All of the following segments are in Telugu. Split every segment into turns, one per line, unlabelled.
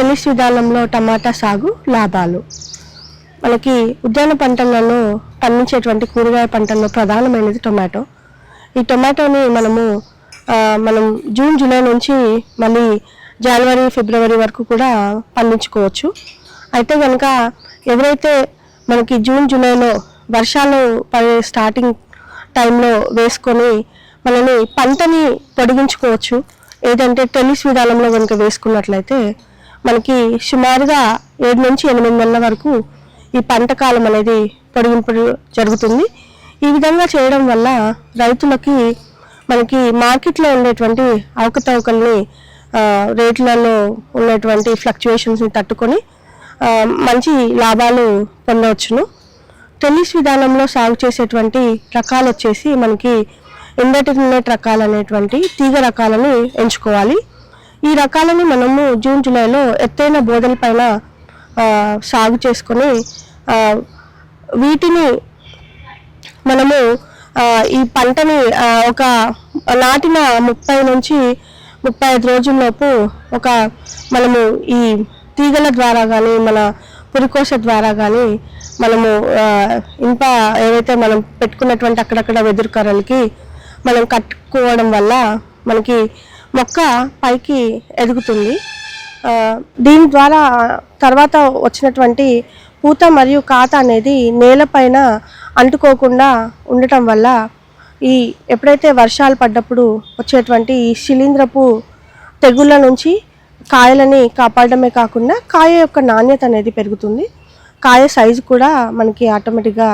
టెన్నిస్ విధానంలో టమాటా సాగు లాభాలు. మనకి ఉద్యాన పంటలలో పండించేటువంటి కూరగాయ పంటల్లో ప్రధానమైనది టొమాటో. ఈ టొమాటోని మనము మనం జూన్ జూలై నుంచి మళ్ళీ జనవరి ఫిబ్రవరి వరకు కూడా పండించుకోవచ్చు. అయితే కనుక ఎవరైతే మనకి జూన్ జూలైలో వర్షాలు పడే స్టార్టింగ్ టైంలో వేసుకొని మనని పంటని పొడిగించుకోవచ్చు. ఏదంటే టెన్నిస్ విధానంలో కనుక వేసుకున్నట్లయితే మనకి సుమారుగా ఏడు నుంచి ఎనిమిది నెలల వరకు ఈ పంట కాలం అనేది పొడిగింపు జరుగుతుంది. ఈ విధంగా చేయడం వల్ల రైతులకి మనకి మార్కెట్లో ఉండేటువంటి అవకతవకల్ని రేట్లలో ఉన్నటువంటి ఫ్లక్చువేషన్స్ని తట్టుకొని మంచి లాభాలు పొందవచ్చును. టెన్నిస్ విధానంలో సాగు చేసేటువంటి రకాలు వచ్చేసి మనకి ఇండటర్మినేట్ రకాలు అనేటువంటి తీగ రకాలని ఎంచుకోవాలి. ఈ రకాలని మనము జూన్ జూలైలో ఎత్తైన బోధల పైన సాగు చేసుకొని వీటిని మనము ఈ పంటని ఒక నాటిన ముప్పై నుంచి ముప్పై ఐదు రోజుల్లోపు ఒక మనము ఈ తీగల ద్వారా కానీ మన పురికోశ ద్వారా కానీ మనము ఇంప ఏవైతే మనం పెట్టుకున్నటువంటి అక్కడక్కడ వెదురు కర్రలకి మనం కట్టుకోవడం వల్ల మనకి మొక్క పైకి ఎదుగుతుంది. దీని ద్వారా తర్వాత వచ్చినటువంటి పూత మరియు కాత అనేది నేలపైన అంటుకోకుండా ఉండటం వల్ల ఈ ఎప్పుడైతే వర్షాలు పడ్డప్పుడు వచ్చేటువంటి ఈ శిలీంద్రపు తెగుళ్ళ నుంచి కాయలని కాపాడడమే కాకుండా కాయ యొక్క నాణ్యత అనేది పెరుగుతుంది. కాయ సైజు కూడా మనకి ఆటోమేటిక్గా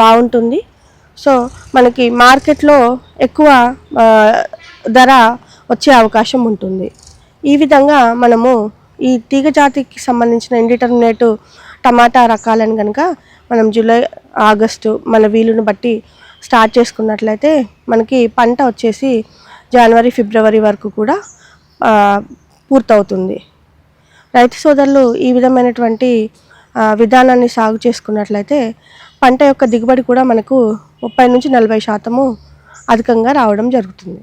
బాగుంటుంది. సో మనకి మార్కెట్లో ఎక్కువ ధర వచ్చే అవకాశం ఉంటుంది. ఈ విధంగా మనము ఈ తీగ జాతికి సంబంధించిన ఇండిటర్మినేట్ టమాటా రకాలను కనుక మనం జూలై ఆగస్టు మన వీలుని బట్టి స్టార్ట్ చేసుకున్నట్లయితే మనకి పంట వచ్చేసి జనవరి ఫిబ్రవరి వరకు కూడా పూర్తవుతుంది. రైతు సోదరులు ఈ విధమైనటువంటి విధానాన్ని సాగు చేసుకున్నట్లయితే పంట యొక్క దిగుబడి కూడా మనకు ముప్పై నుంచి నలభై శాతము అధికంగా రావడం జరుగుతుంది.